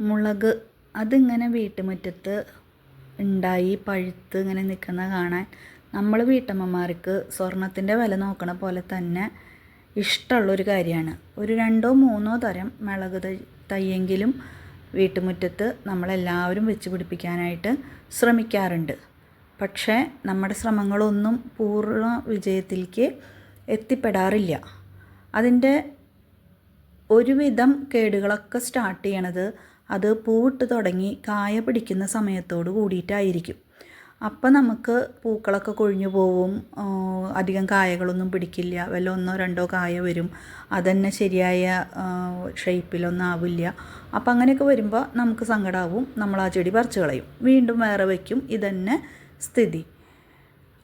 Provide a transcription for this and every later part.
മുളക്. അതിങ്ങനെ വീട്ടുമുറ്റത്ത് ഉണ്ടായി പഴുത്ത് ഇങ്ങനെ നിൽക്കുന്ന കാണാൻ നമ്മൾ വീട്ടമ്മമാർക്ക് സ്വർണത്തിന്റെ വില നോക്കണ പോലെ തന്നെ ഇഷ്ടമുള്ളൊരു കാര്യമാണ്. ഒരു രണ്ടോ മൂന്നോ തരം മുളക് തയ്യെങ്കിലും വീട്ടുമുറ്റത്ത് നമ്മളെല്ലാവരും വെച്ച് പിടിപ്പിക്കാനായിട്ട് ശ്രമിക്കാറുണ്ട്. പക്ഷേ നമ്മുടെ ശ്രമങ്ങളൊന്നും പൂർണ വിജയത്തിലേക്ക് എത്തിപ്പെടാറില്ല. അതിന്റെ ഒരുവിധം കേടുകളൊക്കെ സ്റ്റാർട്ട് ചെയ്യണത് അത് പൂവിട്ട് തുടങ്ങി കായ പിടിക്കുന്ന സമയത്തോട് കൂടിയിട്ടായിരിക്കും. അപ്പം നമുക്ക് പൂക്കളൊക്കെ കൊഴിഞ്ഞു പോവും. അധികം കായകളൊന്നും പിടിക്കില്ല. വല്ല ഒന്നോ രണ്ടോ കായ വരും. അതന്നെ ശരിയായ ഷേപ്പിലൊന്നും ആവില്ല. അപ്പം അങ്ങനെയൊക്കെ വരുമ്പോൾ നമുക്ക് സങ്കടമാവും നമ്മൾ ആ ചെടി പറിച്ചു കളയും. വീണ്ടും വേറെ വയ്ക്കും. ഇതന്നെ സ്ഥിതി.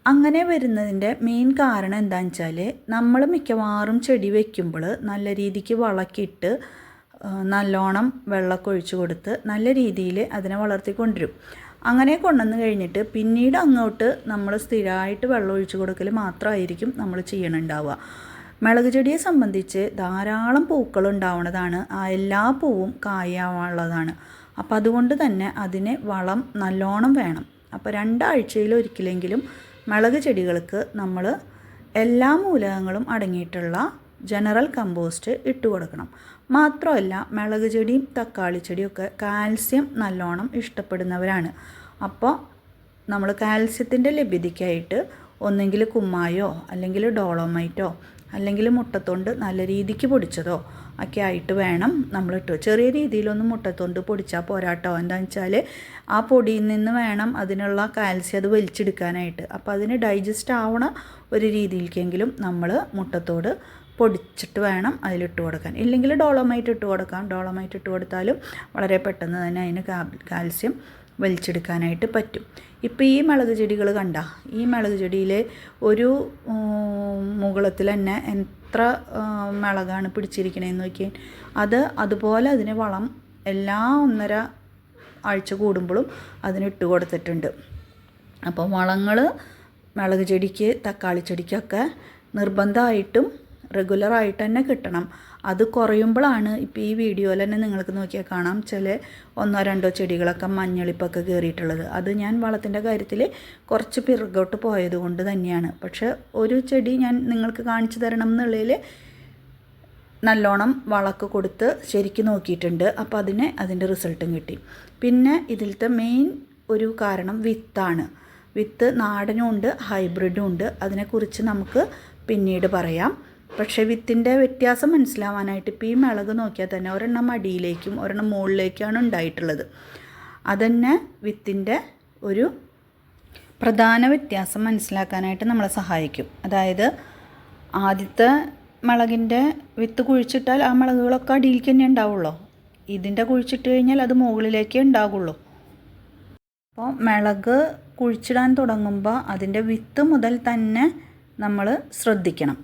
അങ്ങനെ വരുന്നതിന്റെ മെയിൻ കാരണം എന്താണെന്ന് വെച്ചാൽ നമ്മൾ മിക്കവാറും ചെടി വയ്ക്കുമ്പോൾ നല്ല രീതിക്ക് വളക്കിയിട്ട് ആ, നല്ലോണം വെള്ളമൊക്കെ ഒഴിച്ചു കൊടുത്ത് നല്ല രീതിയിൽ അതിനെ വളർത്തിക്കൊണ്ടുവരും അങ്ങനെ കൊണ്ടുവന്ന് കഴിഞ്ഞിട്ട് പിന്നീട് അങ്ങോട്ട് നമ്മൾ സ്ഥിരമായിട്ട് വെള്ളം ഒഴിച്ചു കൊടുക്കൽ മാത്രമായിരിക്കും നമ്മൾ ചെയ്യണുണ്ടാവുക. മിളക് ചെടിയെ സംബന്ധിച്ച് ധാരാളം പൂക്കൾ ഉണ്ടാവുന്നതാണ്. ആ എല്ലാ പൂവും കായാവുള്ളതാണ് അപ്പം അതുകൊണ്ട് തന്നെ അതിന് വളം നല്ലോണം വേണം. അപ്പോൾ രണ്ടാഴ്ചയിൽ ഒരിക്കലെങ്കിലും മിളക് ചെടികൾക്ക് നമ്മൾ എല്ലാ മൂലകങ്ങളും അടങ്ങിയിട്ടുള്ള ജനറൽ കമ്പോസ്റ്റ് ഇട്ട് കൊടുക്കണം. മാത്രമല്ല മിളക് ചെടിയും തക്കാളി ചെടിയൊക്കെ കാൽസ്യം നല്ലോണം ഇഷ്ടപ്പെടുന്നവരാണ്. അപ്പോൾ നമ്മൾ കാൽസ്യത്തിന്റെ ലഭ്യതയ്ക്കായിട്ട് ഒന്നെങ്കിൽ കുമ്മായോ അല്ലെങ്കിൽ ഡോളോമൈറ്റോ അല്ലെങ്കിൽ മുട്ടത്തൊണ്ട് നല്ല രീതിക്ക് പൊടിച്ചതോ ഒക്കെ ആയിട്ട് വേണം നമ്മൾ ഇട്ട്. ചെറിയ രീതിയിലൊന്നും മുട്ടത്തൊണ്ട് പൊടിച്ചാൽ പോരാട്ടോ. എന്താണെന്ന് വെച്ചാൽ ആ പൊടിയിൽ നിന്ന് വേണം അതിനുള്ള കാൽസ്യം അത് വലിച്ചെടുക്കാനായിട്ട്. അപ്പോൾ അതിന് ഡൈജസ്റ്റ് ആവണ ഒരു രീതിയിലേക്കെങ്കിലും നമ്മൾ മുട്ടത്തോട് പൊടിച്ചിട്ട് വേണം അതിലിട്ട് കൊടുക്കാൻ. ഇല്ലെങ്കിൽ ഡോളോമൈറ്റ് ഇട്ട് കൊടുക്കാം. ഡോളോമൈറ്റ് ഇട്ട് കൊടുത്താലും വളരെ പെട്ടെന്ന് തന്നെ അതിന് കാൽസ്യം വലിച്ചെടുക്കാനായിട്ട് പറ്റും. ഇപ്പോൾ ഈ മുളക് ചെടികൾ കണ്ട? ഈ മുളക് ചെടിയിൽ ഒരു മുകളത്തിൽ തന്നെ എത്ര മുളകാണ് പിടിച്ചിരിക്കണേന്ന് നോക്കിയാൽ അത് അതുപോലെ അതിന് വളം എല്ലാ ഒന്നര ആഴ്ച കൂടുമ്പോഴും അതിന് ഇട്ട് കൊടുത്തിട്ടുണ്ട്. അപ്പോൾ വളങ്ങൾ മുളക് ചെടിക്ക് തക്കാളി ചെടിക്കൊക്കെ നിർബന്ധമായിട്ടും റെഗുലറായിട്ട് തന്നെ കിട്ടണം. അത് കുറയുമ്പോഴാണ് ഇപ്പോൾ ഈ വീഡിയോയിൽ തന്നെ നിങ്ങൾക്ക് നോക്കിയാൽ കാണാം ചില ഒന്നോ രണ്ടോ ചെടികളൊക്കെ മഞ്ഞളിപ്പൊക്കെ കയറിയിട്ടുള്ളത് അത് ഞാൻ വളത്തിന്റെ കാര്യത്തിൽ കുറച്ച് പിറകോട്ട് പോയത് കൊണ്ട് തന്നെയാണ്. പക്ഷേ ഒരു ചെടി ഞാൻ നിങ്ങൾക്ക് കാണിച്ചു തരണം എന്നുള്ളതിൽ നല്ലോണം വളക്ക് കൊടുത്ത് ശരിക്കും നോക്കിയിട്ടുണ്ട്. അപ്പോൾ അതിന് അതിന്റെ റിസൾട്ടും കിട്ടി. പിന്നെ ഇതിലത്തെ മെയിൻ ഒരു കാരണം വിത്താണ്. വിത്ത് നാടനും ഉണ്ട് ഹൈബ്രിഡും ഉണ്ട്. അതിനെക്കുറിച്ച് നമുക്ക് പിന്നീട് പറയാം. പക്ഷേ വിത്തിന്റെ വ്യത്യാസം മനസ്സിലാവാനായിട്ട് ഇപ്പോൾ ഈ മിളക് നോക്കിയാൽ തന്നെ ഒരെണ്ണം അടിയിലേക്കും ഒരെണ്ണം മുകളിലേക്കാണ് ഉണ്ടായിട്ടുള്ളത്. അതന്നെ വിത്തിന്റെ ഒരു പ്രധാന വ്യത്യാസം മനസ്സിലാക്കാനായിട്ട് നമ്മളെ സഹായിക്കും. അതായത് ആദ്യത്തെ മുളകിന്റെ വിത്ത് കുഴിച്ചിട്ടാൽ ആ മുളകുകളൊക്കെ അടിയിലേക്ക് തന്നെ ഉണ്ടാവുള്ളൂ. ഇതിന്റെ കുഴിച്ചിട്ട് കഴിഞ്ഞാൽ അത് മുകളിലേക്കേ ഉണ്ടാകുള്ളൂ അപ്പോൾ മിളക് കുഴിച്ചിടാൻ തുടങ്ങുമ്പോൾ അതിന്റെ വിത്ത് മുതൽ തന്നെ നമ്മൾ ശ്രദ്ധിക്കണം.